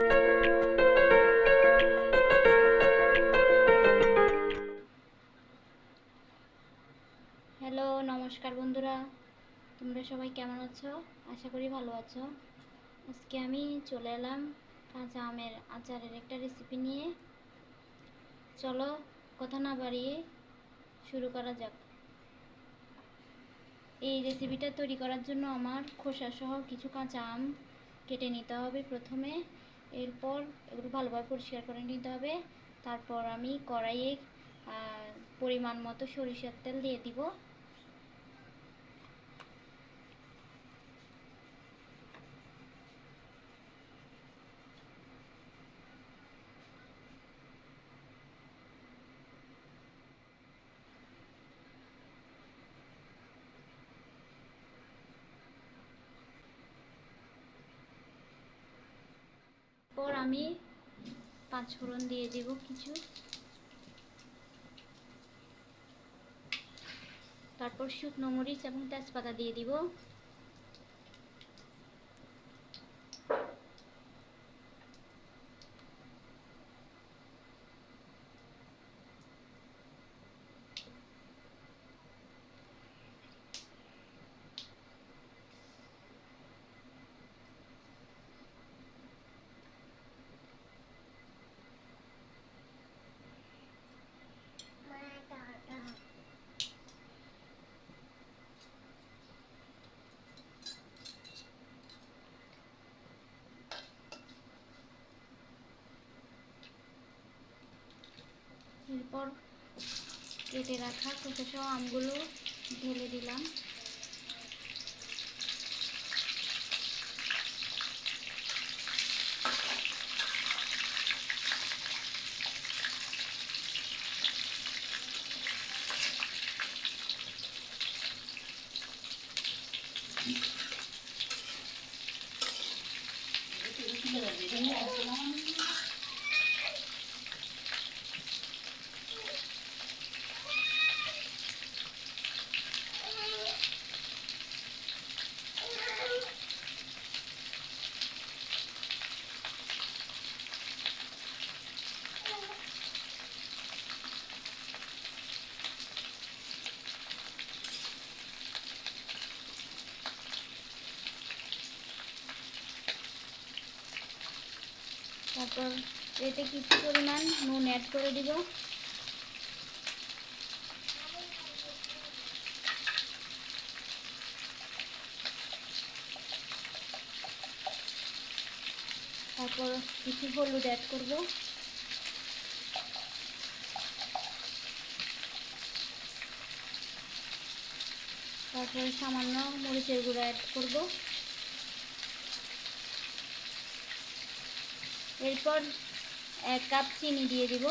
Hello, নমস্কার বন্ধুরা। তোমরা সবাই কেমন আছো? আশা করি ভালো আছো। আজকে আমি চলে এলাম কাঁচা আমের আচারের একটা রেসিপি নিয়ে। চলো, কথা না বাড়িয়ে শুরু করা যাক। এই রেসিপিটা তৈরি করার জন্য আমার খোসা সহ কিছু কাঁচা আম কেটে নিতে হবে প্রথমে। এরপর এগুলো ভালোভাবে পরিষ্কার করে নিতে হবে। তারপর আমি কড়াইয়ে পরিমাণ মতো সরিষার তেল দিয়ে দিব। পর আমি পাঁচ ফোড়ন দিয়ে দেব কিছু। তারপর শুকনো মরিচ এবং তেজপাতা দিয়ে দিব। এরপর কেটে রাখা সহ আমগুলো ঢেলে দিলাম। তারপর এতে কিছু পরিমাণ নুন অ্যাড করে দিব। তারপর কিছু হলুদ অ্যাড করব। তারপরে সামান্য মরিচের গুঁড়ো অ্যাড করব। এরপর এক কাপ চিনি দিয়ে দিব।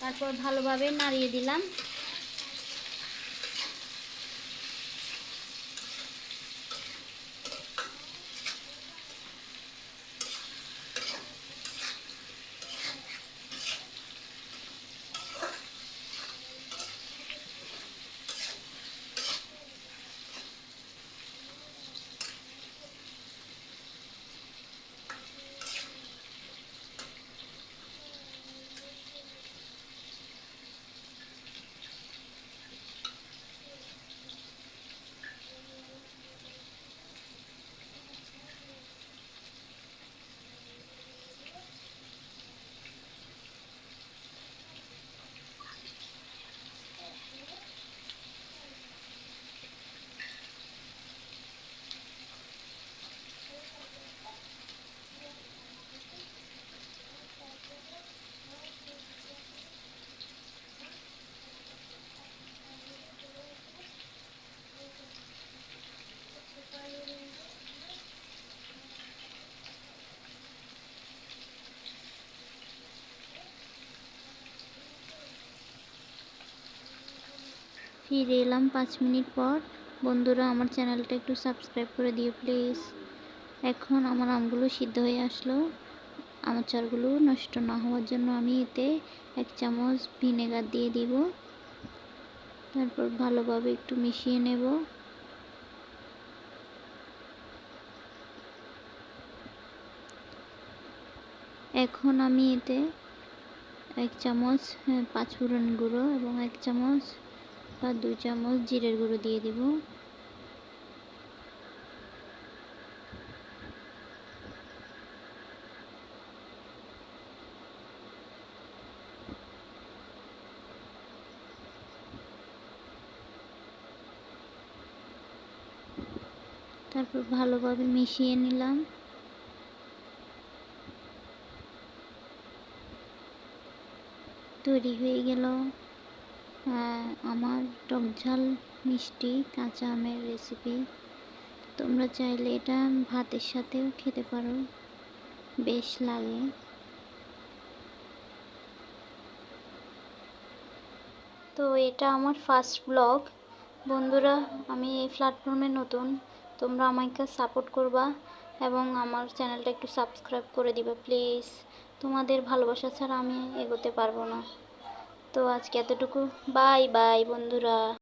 তারপর ভালোভাবে নাড়িয়ে দিলাম। ফিরে এলাম পাঁচ মিনিট পর। বন্ধুরা আমার চ্যানেলটা একটু সাবস্ক্রাইব করে দিও প্লিজ। এখন আমার আমগুলো সিদ্ধ হয়ে আসলো। আমার চারগুলো নষ্ট না হওয়ার জন্য আমি এতে এক চামচ ভিনেগার দিয়ে দিব। তারপর ভালোভাবে একটু মিশিয়ে নেব। এখন আমি এতে এক চামচ হ্যাঁ, পাঁচফোড়ন গুঁড়ো এবং এক চামচ বা দুই চামচ জিরের গুঁড়ো দিয়ে দিব। তারপর ভালোভাবে মিশিয়ে নিলাম। তৈরি হয়ে গেল। আহ, আমার টক ঝাল মিষ্টি কাঁচা আমের রেসিপি তোমরা চাইলে এটা ভাতের সাথেও খেতে পারো। বেশ লাগে। তো এটা আমার ফার্স্ট ব্লগ বন্ধুরা আমি এই প্ল্যাটফর্মে নতুন। তোমরা আমাকে সাপোর্ট করবা এবং আমার চ্যানেলটা একটু সাবস্ক্রাইব করে দিবা প্লিজ তোমাদের ভালোবাসা ছাড়া আমি এগোতে পারব না। তো আজকে এতটুকু। বাই বাই বন্ধুরা।